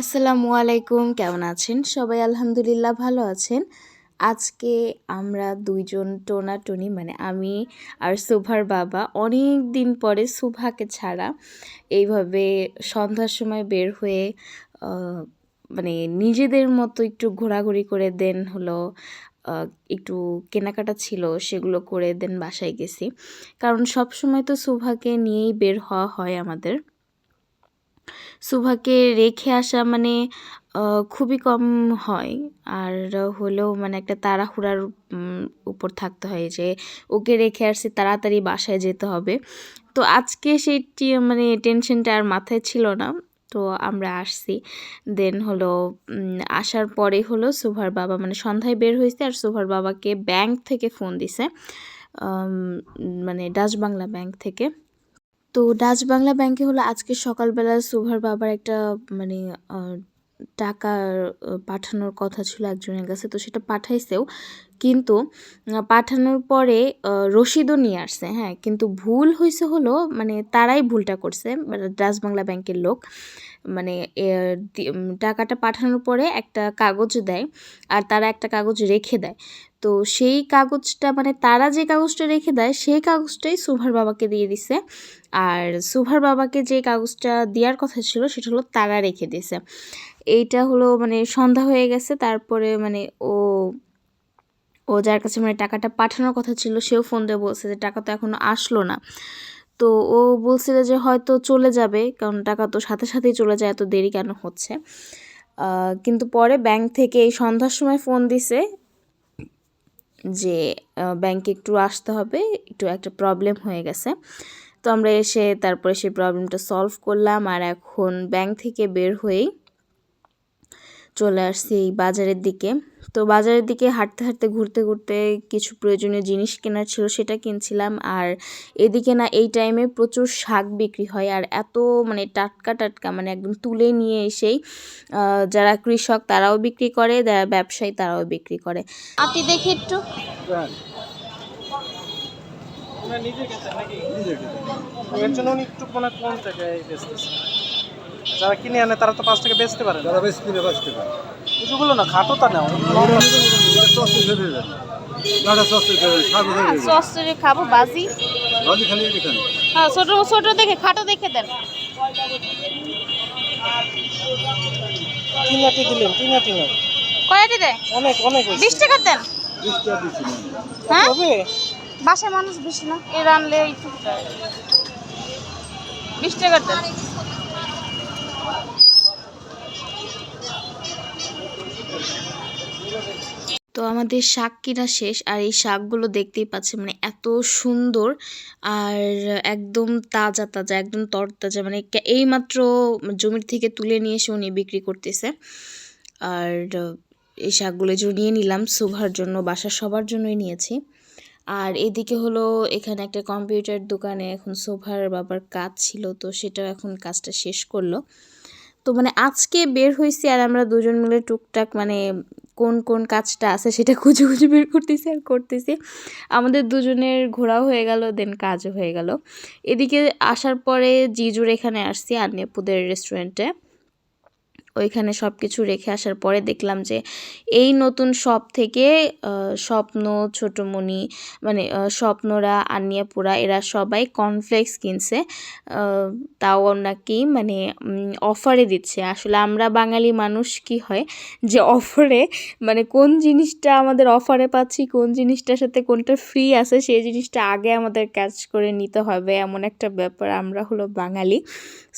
আসসালামু আলাইকুম, কেমন আছেন? সবাই আলহামদুলিল্লাহ ভালো আছেন। আজকে আমরা দুইজন টোনাটুনি মানে আমি আর সুভার বাবা অনেক দিন পরে সুভাকে ছাড়া এইভাবে সন্ধ্যার সময় বের হয়ে মানে নিজেদের মতো একটু ঘোরাঘুরি করে দেন হলো একটু কেনাকাটা ছিল সেগুলো করে দেন বাসায় গেছি। কারণ সব সময় তো সুভাকে নিয়েই বের হওয়া হয় আমাদের। সুভাকে রেখে আসা মানে খুবই কম হয়। আর হলেও মানে একটা তাড়াহুড়ার উপর থাকতে হয় যে, ওকে রেখে আসছে তাড়াতাড়ি বাসায় যেতে হবে। তো আজকে সেইটি মানে টেনশনটা আর মাথায় ছিল না। তো আমরা আসছি। দেন হলো আসার পরে হলো সুভার বাবা মানে সন্ধ্যায় বের হয়েছে আর সুভার বাবাকে ব্যাংক থেকে ফোন দিছে। মানে ডাচ বাংলা ব্যাংক থেকে। তো ডাচ বাংলা ব্যাংকে হলো আজকে সকালবেলা সুভার বাবার একটা মানে টাকা পাঠানোর কথা ছিল একজনের কাছে, তো সেটা পাঠাইছেও। কিন্তু পাঠানোর পরে রসিদও নিয়ে আসছে হ্যাঁ? কিন্তু ভুল হয়েছে হলো মানে তারাই ভুলটা করছে মানে ডাচ বাংলা ব্যাংকের লোক। মানে টাকাটা পাঠানোর পরে একটা কাগজ দেয়, আর তারা একটা কাগজ রেখে দেয়। তো সেই কাগজটা মানে তারা যে কাগজটা রেখে দেয়, সেই কাগজটাই সুভার বাবাকে দিয়ে দিছে। আর সুভার বাবাকে যে কাগজটা দেওয়ার কথা ছিল, সেটা হলো তারা রেখে দিয়েছে। এইটা হলো মানে সন্ধ্যা হয়ে গেছে, তারপরে মানে ও ও যার কাছে মানে টাকাটা পাঠানোর কথা ছিল, সেও ফোন দিয়ে বলছে যে টাকা তো এখনও আসলো না। তো ও বলছিল যে হয়তো চলে যাবে, কারণ টাকা তো সাথে সাথেই চলে যায়, এত দেরি কেন হচ্ছে? কিন্তু পরে ব্যাংক থেকে এই সন্ধ্যার সময় ফোন দিছে যে ব্যাংকে একটু আসতে হবে, একটু একটা প্রবলেম হয়ে গেছে। তো আমরা এসে তারপরে সেই প্রবলেমটা সলভ করলাম, আর এখন ব্যাংক থেকে বের হয়েই চলে আসছি এই বাজারের দিকে। তো বাজারের দিকে হাঁটতে হাঁটতে ঘুরতে ঘুরতে কিছু প্রয়োজনীয় জিনিস কেনার ছিল সেটা কিনছিলাম। আর এদিকে না এই টাইমে প্রচুর শাক বিক্রি হয় আর এত মানে টাটকা টাটকা মানে একদম তুলে নিয়ে এসেই যারা কৃষক তারাও বিক্রি করে যারা ব্যবসায়ী তারাও বিক্রি করে। আপনি দেখি একটু। মানে যারা কিনে আনে তারা তো পাঁচ টাকা বেচতে পারে যারা বাঁচতে পারে পুজোগুলো না খাটো তা নেও সস্তি খাব বাজি। হ্যাঁ ছোট ছোট দেখে খাটো দেখে দেন। দিলেন কয়টি দেয়? অনেক অনেক বিশ টাকা দেন। হ্যাঁ? বাসায় মানুষ বেশি না এর আনলে একটু বিশ টাকা দেন। তো আমাদের শাক কিনা শেষ, আর এই শাকগুলো দেখতেই পাচ্ছি মানে এত সুন্দর আর একদম তাজা তাজা, একদম তরতাজা মানে কে- এইমাত্র জমির থেকে তুলে নিয়ে এসে উনি বিক্রি করতেছে। আর এই শাকগুলো যে নিয়ে নিলাম, সুভার জন্য, বাসার সবার জন্যই নিয়েছি। আর এদিকে হলো এখানে একটা কম্পিউটার দোকানে এখন সোফার বাবার কাজ ছিল, তো সেটাও এখন কাজটা শেষ করল। তো মানে আজকে বের হয়েছি আর আমরা দুজন মিলে টুকটাক মানে কোন কোন কাজটা আছে সেটা খুঁজে খুঁজে বের করতেছি আর করতেছি। আমাদের দুজনের ঘোরাও হয়ে গেল দেন কাজও হয়ে গেল। এদিকে আসার পরে জিজুর এখানে আসছি আর নেপুদের রেস্টুরেন্টে ওইখানে সব কিছু রেখে আসার পরে দেখলাম যে এই নতুন শপ থেকে স্বপ্ন, ছোটমণি মানে স্বপ্নরা, আন্নিয়াপুরা, এরা সবাই কর্নফ্লেক্স কিনছে। তাও নাকি মানে অফারে দিচ্ছে। আসলে আমরা বাঙালি মানুষ কি হয় যে অফারে মানে কোন জিনিসটা আমাদের অফারে পাচ্ছি, কোন জিনিসটার সাথে কোনটা ফ্রি আছে, সেই জিনিসটা আগে আমাদের ক্যাচ করে নিতে হবে, এমন একটা ব্যাপার আমরা হলো বাঙালি।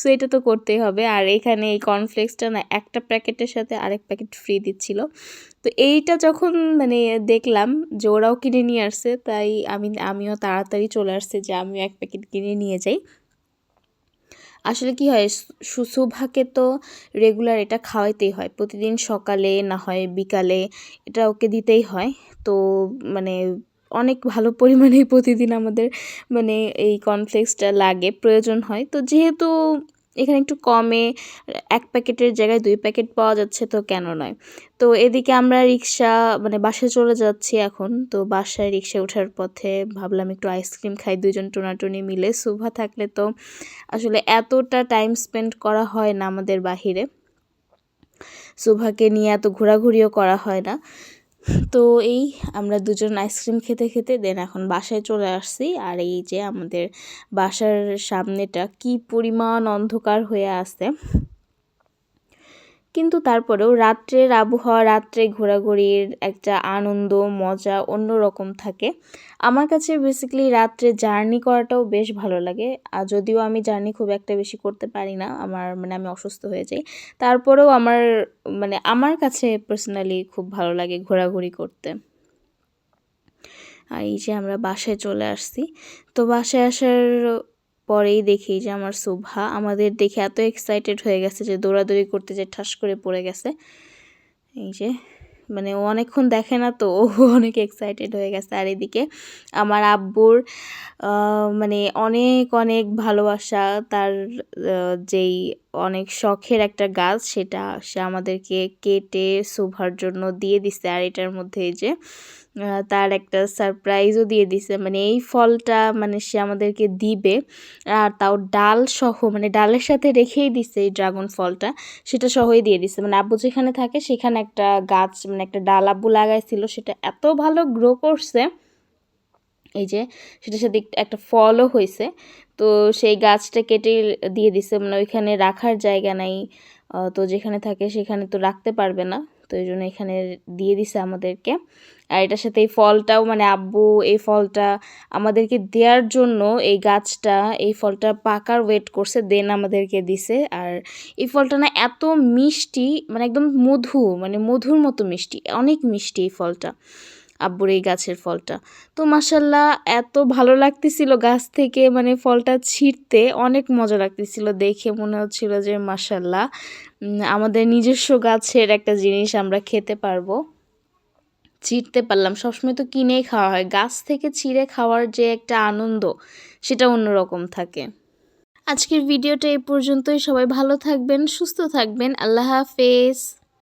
সো এটা তো করতেই হবে। আর এখানে এই কর্নফ্লেক্সটা না একটা প্যাকেটের সাথে আরেক প্যাকেট ফ্রি দিচ্ছিল। তো এইটা যখন মানে দেখলাম যে ওরাও কিনে নিয়ে আসছে, তাই আমি, আমিও তাড়াতাড়ি চলে আসছে যে আমিও এক প্যাকেট কিনে নিয়ে যাই। আসলে কি হয়, সু- সুভাকে তো রেগুলার এটা খাওয়াইতেই হয়। প্রতিদিন সকালে, না হয় বিকালে এটা ওকে দিতেই হয়। তো মানে অনেক ভালো পরিমাণেই প্রতিদিন আমাদের মানে এই কর্নফ্লেক্সটা লাগে, প্রয়োজন হয়। তো যেহেতু এখানে একটু কমে, এক প্যাকেটের জায়গায় দুই প্যাকেট পাওয়া যাচ্ছে তো কেন নয়। তো এদিকে আমরা রিক্সা মানে বাসায় চলে যাচ্ছি এখন। তো বাসায় রিক্সা ওঠার পথে ভাবলাম একটু আইসক্রিম খাই দুজন টোনাটুনি মিলে। সুভা থাকলে তো আসলে এতটা টাইম স্পেন্ড করা হয় না আমাদের বাহিরে। সুভাকে নিয়ে এত ঘোরাঘুরিও করা হয় না। তো এই আমরা দুজন আইসক্রিম খেতে খেতে দেন এখন বাসায় চলে আসছি। আর এই যে আমাদের বাসার সামনেটা কি পরিমাণ অন্ধকার হয়ে আছে। কিন্তু তারপরেও রাত্রের আবহাওয়া, রাত্রে ঘোরাঘুরির একটা আনন্দ, মজা অন্যরকম থাকে। আমার কাছে বেসিক্যালি রাত্রে জার্নি করাটাও বেশ ভালো লাগে। আর যদিও আমি জার্নি খুব একটা বেশি করতে পারি না, আমার মানে আমি অসুস্থ হয়ে যাই। তারপরেও আমার মানে আমার কাছে পার্সোনালি খুব ভালো লাগে ঘোরাঘুরি করতে। আর এই যে আমরা বাসায় চলে আসছি। তো বাসায় আসার পরেই দেখি যে আমার শোভা আমাদের দেখে এত এক্সাইটেড হয়ে গেছে যে দৌড়াদৌড়ি করতে যে ঠাস করে পড়ে গেছে। এই যে মানে ও অনেকক্ষণ দেখে না তো, ও অনেক এক্সাইটেড হয়ে গেছে। আর এদিকে আমার আব্বুর মানে অনেক অনেক ভালোবাসা, তার যেই অনেক শখের একটা গাছ, সেটা সে আমাদেরকে কেটে শোভার জন্য দিয়ে দিছে। আর এটার মধ্যে যে তার একটা সারপ্রাইজও দিয়ে দিছে। মানে এই ফলটা মানে সে আমাদেরকে দিবে, আর তাও ডাল সহ মানে ডালের সাথে রেখেই দিছে এই ড্রাগন ফলটা, সেটা সহই দিয়ে দিছে। মানে আব্বু যেখানে থাকে, সেখানে একটা গাছ মানে একটা ডাল আব্বু লাগাইছিল, সেটা এত ভালো গ্রো করছে। এই যে, সেটার সাথে এক- একটা ফলও হয়েছে তো সেই গাছটা কেটে দিয়ে দিছে মানে ওইখানে রাখার জায়গা নাই। তো যেখানে থাকে সেখানে তো রাখতে পারবে না। তো এই জন্য এখানে দিয়ে দিছে আমাদেরকে। আর এটার সাথে এই ফলটাও মানে আব্বু, এই ফলটা আমাদেরকে দেওয়ার জন্য এই গাছটা, এই ফলটা পাকার ওয়েট করছে, দেন আমাদেরকে দিছে। আর এই ফলটা না এত মিষ্টি মানে একদম মধু মানে মধুর মতো মিষ্টি, অনেক মিষ্টি এই ফলটা। আব্বুর এই গাছের ফলটা। তো মাসাল্লাহ এত ভালো লাগতেছিল গাছ থেকে মানে ফলটা ছিঁড়তে অনেক মজা লাগতেছিল দেখে মনে হচ্ছিল যে মাসাল্লাহ আমাদের নিজস্ব গাছের একটা জিনিস আমরা খেতে পারব। ছিঁড়তে পারলাম। সবসময় তো কিনেই খাওয়া হয়। গাছ থেকে ছিঁড়ে খাওয়ার যে একটা আনন্দ, সেটা অন্যরকম থাকে। আজকের ভিডিওটা এই পর্যন্তই। সবাই ভালো থাকবেন, সুস্থ থাকবেন। আল্লাহ হাফেজ।